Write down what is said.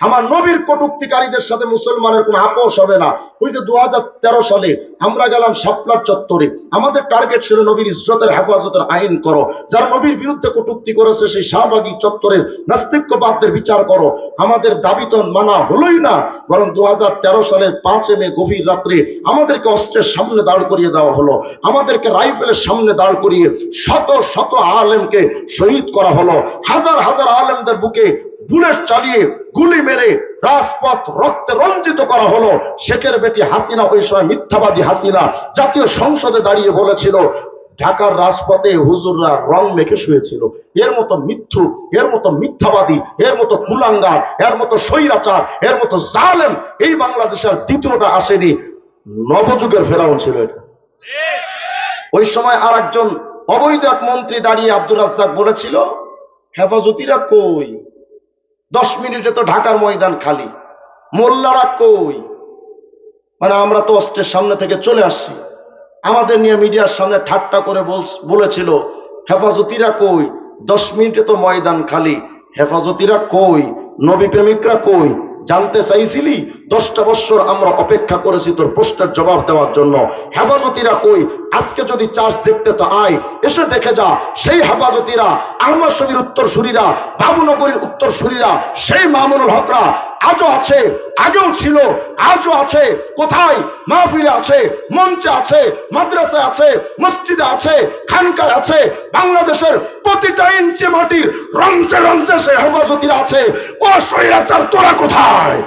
আমার নবীর কটুক্তিকারীদের সাথে মুসলমানের কোনো আপোষ হবে না। ওই যে দু সালে আমরা গেলাম শাপলার চত্বরে। আমাদের টার্গেট ছিল নবীর ইজ্জতের হেফাজতের আইন করো। যারা নবীর বিরুদ্ধে কটুক্তি করেছে সেই শাহবাগী চত্বরের নাস্তিক্যবাদদের বিচার করো। আমাদের দাবি তো মানা হলোই না, বরং দু সালের পাঁচে মে গভীর রাত্রে আমাদেরকে অস্ত্রের সামনে দাঁড় করিয়ে দেওয়া হলো। আমাদেরকে রাইফেলের সামনে দাঁড় করিয়ে শত শত আলেমকে শহীদ করা হলো। হাজার হাজার আলেমদের বুকে বুলেট চালিয়ে গুলি মেরে রাজপথ রক্তে রঞ্জিত করা হলো শেখের বেটি হাসিনা, ওই সময় মিথ্যাবাদী হাসিনা জাতীয় সংসদে দাঁড়িয়ে বলেছিল, ঢাকার রাজপথে হুজুররা রং মেখে শুয়েছিল। এর মতো মিথ্যু, এর মতো মিথ্যাবাদী, এর মতো কুলাঙ্গার, এর মতো স্বৈরাচার, এর মতো জালেম এই বাংলাদেশের দ্বিতীয়টা আসেনি। নবযুগের ফেরাউন ছিল এটা। ওই সময় আর একজন অবৈধ এক মন্ত্রী দাঁড়িয়ে আব্দুর রাজ্জাক বলেছিল, হেফাজতিরা কই? দশ মিনিটে তো ঢাকার ময়দান খালি। মোল্লারা কই? মানে আমরা তো অস্ত্রের সামনে থেকে চলে আসছি। আমাদের নিয়ে মিডিয়ার সামনে ঠাট্টা করে বলেছিল, হেফাজতিরা কই? দশ মিনিটে তো ময়দান খালি। হেফাজতিরা কই? নবী প্রেমিকরা কই? জানতে চাইছিলি? দশটা বছর আমরা অপেক্ষা করেছি তোর প্রশ্নের জবাব দেওয়ার জন্য। হেফাজতিরা কই, আজকে যদি চাষ দেখতে তো আয়, এসে দেখে যা, সেই হেফাজতিরা, আহমদ শরীর উত্তর সুরীরা বাবুনগরীর উত্তর সুরীরা সেই মামুনুল হকরা আজও আছে, আগেও ছিল, আজও আছে, কোথায়? মাহফিলে আছে, মঞ্চে আছে, মাদ্রাসায় আছে, মসজিদে আছে, খানকায় আছে, বাংলাদেশের প্রতিটা ইঞ্চি মাটির রঞ্জে রঞ্জে সে হেফাজতিরা আছে। ও স্বৈরাচার, তোরা কোথায়?